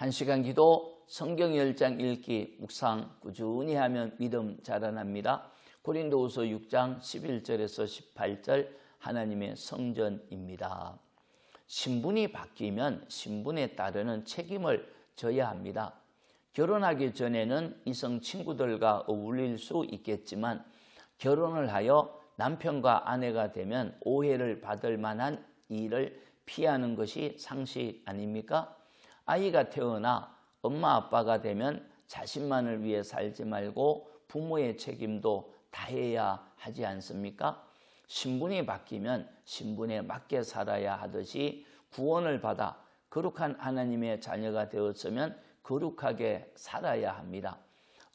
한 시간 기도 성경 10장 읽기 묵상 꾸준히 하면 믿음 자라납니다. 고린도후서 6장 11절에서 18절 하나님의 성전입니다. 신분이 바뀌면 신분에 따르는 책임을 져야 합니다. 결혼하기 전에는 이성 친구들과 어울릴 수 있겠지만 결혼을 하여 남편과 아내가 되면 오해를 받을 만한 일을 피하는 것이 상식 아닙니까? 아이가 태어나 엄마 아빠가 되면 자신만을 위해 살지 말고 부모의 책임도 다해야 하지 않습니까? 신분이 바뀌면 신분에 맞게 살아야 하듯이 구원을 받아 거룩한 하나님의 자녀가 되었으면 거룩하게 살아야 합니다.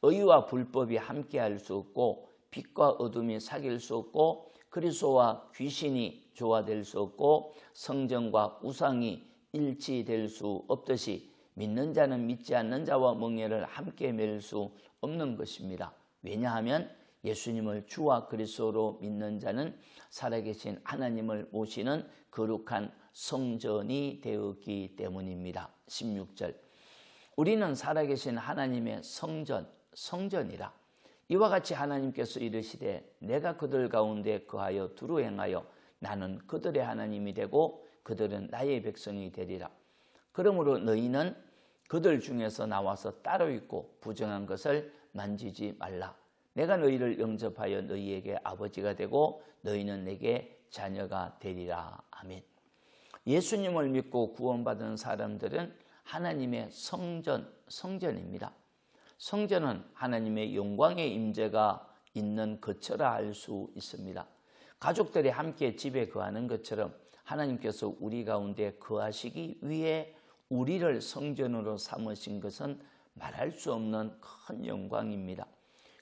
의와 불법이 함께할 수 없고 빛과 어둠이 사귈 수 없고 그리스도와 귀신이 조화될 수 없고 성전과 우상이 일치될 수 없듯이 믿는 자는 믿지 않는 자와 멍해를 함께 맺을 수 없는 것입니다. 왜냐하면 예수님을 주와 그리스도로 믿는 자는 살아계신 하나님을 모시는 거룩한 성전이 되었기 때문입니다. 16절 우리는 살아계신 하나님의 성전, 성전이라 이와 같이 하나님께서 이르시되 내가 그들 가운데 거하여 두루 행하여 나는 그들의 하나님이 되고 그들은 나의 백성이 되리라. 그러므로 너희는 그들 중에서 나와서 따로 있고 부정한 것을 만지지 말라. 내가 너희를 영접하여 너희에게 아버지가 되고 너희는 내게 자녀가 되리라. 아멘. 예수님을 믿고 구원받은 사람들은 하나님의 성전, 성전입니다. 성전은 하나님의 영광의 임재가 있는 거처라 할 수 있습니다. 가족들이 함께 집에 거하는 것처럼 하나님께서 우리 가운데 거하시기 위해 우리를 성전으로 삼으신 것은 말할 수 없는 큰 영광입니다.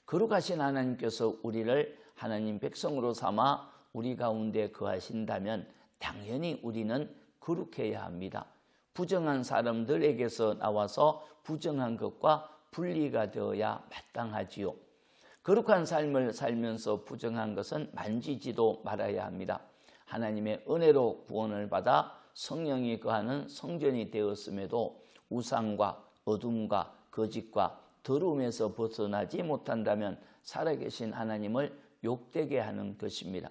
거룩하신 하나님께서 우리를 하나님 백성으로 삼아 우리 가운데 거하신다면 당연히 우리는 거룩해야 합니다. 부정한 사람들에게서 나와서 부정한 것과 분리가 되어야 마땅하지요. 거룩한 삶을 살면서 부정한 것은 만지지도 말아야 합니다. 하나님의 은혜로 구원을 받아 성령이 거하는 성전이 되었음에도 우상과 어둠과 거짓과 더러움에서 벗어나지 못한다면 살아계신 하나님을 욕되게 하는 것입니다.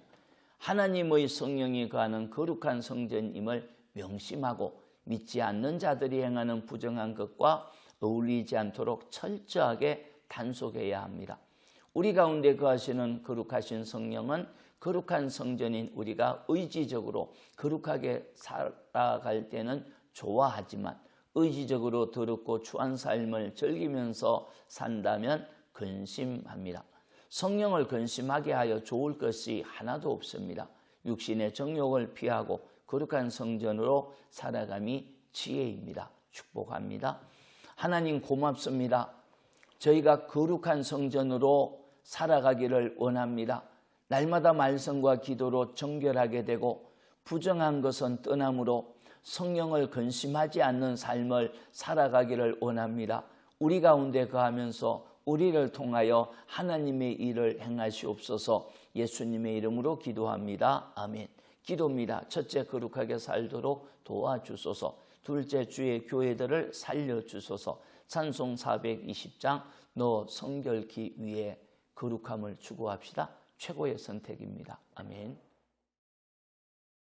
하나님의 성령이 거하는 거룩한 성전임을 명심하고 믿지 않는 자들이 행하는 부정한 것과 어울리지 않도록 철저하게 단속해야 합니다. 우리 가운데 거하시는 거룩하신 성령은 거룩한 성전인 우리가 의지적으로 거룩하게 살아갈 때는 좋아하지만 의지적으로 더럽고 추한 삶을 즐기면서 산다면 근심합니다. 성령을 근심하게 하여 좋을 것이 하나도 없습니다. 육신의 정욕을 피하고 거룩한 성전으로 살아감이 지혜입니다. 축복합니다. 하나님 고맙습니다. 저희가 거룩한 성전으로 살아가기를 원합니다. 날마다 말씀과 기도로 정결하게 되고 부정한 것은 떠남으로 성령을 근심하지 않는 삶을 살아가기를 원합니다. 우리 가운데 거하면서 우리를 통하여 하나님의 일을 행하시옵소서 예수님의 이름으로 기도합니다. 아멘. 기도입니다. 첫째 거룩하게 살도록 도와주소서. 둘째 주의 교회들을 살려주소서. 찬송 420장 너 성결기 위해 거룩함을 추구합시다. 최고의 선택입니다. 아멘.